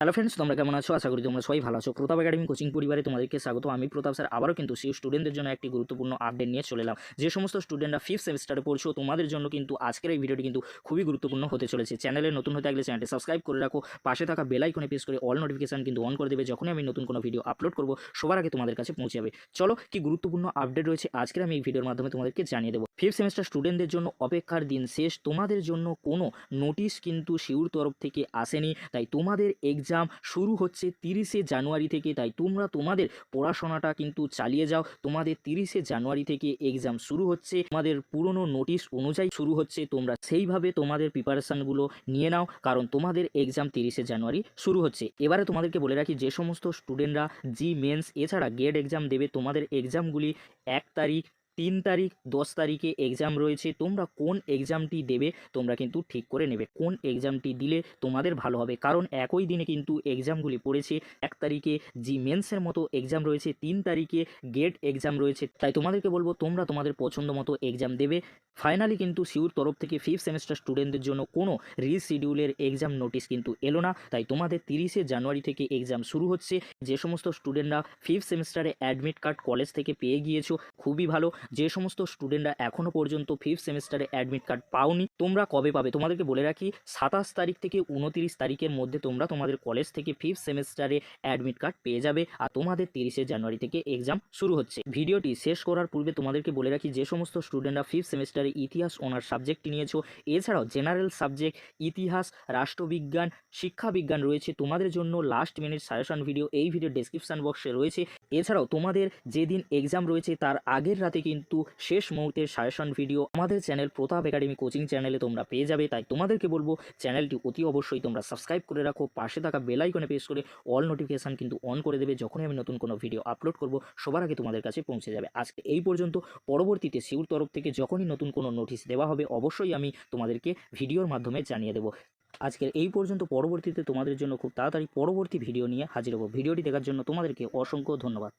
Hello friends তোমরা কেমন আছো? আশা করি তোমরা সবাই ভালো আছো। প্রতাপ একাডেমি কোচিং পরিবারে তোমাদেরকে স্বাগত। আমি প্রতাপ স্যার। আবারও কিন্তু সেই স্টুডেন্টদের জন্য একটি গুরুত্বপূর্ণ আপডেট নিয়ে চলে এলাম। যে সমস্ত স্টুডেন্টরা ফিফথ সেমিস্টারে পড়ছো, তোমাদের জন্য কিন্তু আজকের এই ভিডিওটি কিন্তু খুবই গুরুত্বপূর্ণ হতে চলেছে। চ্যানেলে নতুন হতে থাকলে চ্যানেলটি সাবস্ক্রাইব করে রাখো। পাশে থাকা বেল আইকনে প্রেস করে অল নোটিফিকেশন কিন্তু অন করে দেবে। যখনই আমি নতুন কোনো ভিডিও আপলোড করব, সবার আগে তোমাদের কাছে পৌঁছে যাবে। চলো, কি গুরুত্বপূর্ণ আপডেট রয়েছে আজকের আমি এই ভিডিওর মাধ্যমে তোমাদেরকে জানিয়ে দেবো। ফিফথ সেমিস্টার স্টুডেন্টদের জন্য অপেক্ষার দিন শেষ। তোমাদের জন্য কোনো নোটিশ কিন্তু শিউর তরফ থেকে আসেনি। তাই তোমাদের এক্সাম শুরু হচ্ছে তিরিশে জানুয়ারি থেকে। তাই তোমরা তোমাদের পড়াশোনাটা কিন্তু চালিয়ে যাও। তোমাদের তিরিশে জানুয়ারি থেকে এক্সাম শুরু হচ্ছে। তোমাদের পুরনো নোটিশ অনুযায়ী শুরু হচ্ছে। তোমরা সেইভাবে তোমাদের প্রিপারেশানগুলো নিয়ে নাও। কারণ তোমাদের এক্সাম তিরিশে জানুয়ারি শুরু হচ্ছে। এবারে তোমাদেরকে বলে রাখি, যে সমস্ত স্টুডেন্টরা জি মেন্স এছাড়া গেট এক্সাম দেবে, তোমাদের এক্সামগুলি এক তারিখ তিন তারিখ, দশ তারিখে এক্সাম রয়েছে। তোমরা কোন এক্সামটি দেবে, তোমরা কিন্তু ঠিক করে নেবে। কোন এক্সামটি দিলে তোমাদের ভালো হবে? কারণ একই দিনে কিন্তু এক্সামগুলি পড়েছে। এক তারিখে জি মেন্সের মতো এক্সাম রয়েছে, তিন তারিখে গেট এক্সাম রয়েছে। তাই তোমাদেরকে বলব, তোমরা তোমাদের পছন্দ মতো এক্সাম দেবে। ফাইনালি কিন্তু সিউর তরফ থেকে ফিফথ সেমিস্টার স্টুডেন্টদের জন্য কোনো রিশিডিউলের এক্সাম নোটিশ কিন্তু এলো না। তাই তোমাদের তিরিশে জানুয়ারি থেকে এক্সাম শুরু হচ্ছে। যে সমস্ত স্টুডেন্টরা ফিফথ সেমিস্টারে অ্যাডমিট কার্ড কলেজ থেকে পেয়ে গিয়েছো, খুবই ভালো। যে সমস্ত স্টুডেন্টরা এখনও পর্যন্ত ফিফথ সেমিস্টারে অ্যাডমিট কার্ড পাওনি, তোমরা কবে পাবে? তোমাদেরকে বলে রাখি, সাতাশ তারিখ থেকে উনতিরিশ তারিখের মধ্যে তোমরা তোমাদের কলেজ থেকে ফিফথ সেমিস্টারে অ্যাডমিট কার্ড পেয়ে যাবে আর তোমাদের তিরিশে জানুয়ারি থেকে এক্সাম শুরু হচ্ছে। ভিডিওটি শেষ করার পূর্বে তোমাদেরকে বলে রাখি, যে সমস্ত স্টুডেন্টরা ফিফথ সেমিস্টারে ইতিহাস ওনার সাবজেক্টটি নিয়েছো, এছাড়াও জেনারেল সাবজেক্ট ইতিহাস, রাষ্ট্রবিজ্ঞান, শিক্ষাবিজ্ঞান রয়েছে, তোমাদের জন্য লাস্ট মিনিট সাজেশন ভিডিও এই ভিডিও ডেসক্রিপশন বক্সে রয়েছে। এছাড়াও তোমাদের যেদিন এক্সাম রয়েছে, তার আগের রাতে কিন্তু শেষ মুহূর্তের সাজেশন ভিডিও আমাদের চ্যানেল প্রতাপ একাডেমি কোচিং চ্যানেলে তোমরা পেয়ে যাবে। তাই তোমাদেরকে বলব, চ্যানেলটি অতি অবশ্যই তোমরা সাবস্ক্রাইব করে রাখো, পাশে থাকা বেল আইকনে প্রেস করে অল নোটিফিকেশান কিন্তু অন করে দেবে যখনই আমি নতুন কোনো ভিডিও আপলোড করব, সবার আগে তোমাদের কাছে পৌঁছে যাবে। আজকে এই পর্যন্ত, পরবর্তীতে সিউর তরফ থেকে যখনই নতুন কোনো নোটিশ দেওয়া হবে, অবশ্যই আমি তোমাদেরকে ভিডিওর মাধ্যমে জানিয়ে দেবো। আজকের এই পর্যন্ত, পরবর্তীতে তোমাদের জন্য খুব তাড়াতাড়ি পরবর্তী ভিডিও নিয়ে হাজির হব। ভিডিওটি দেখার জন্য তোমাদেরকে অসংখ্য ধন্যবাদ।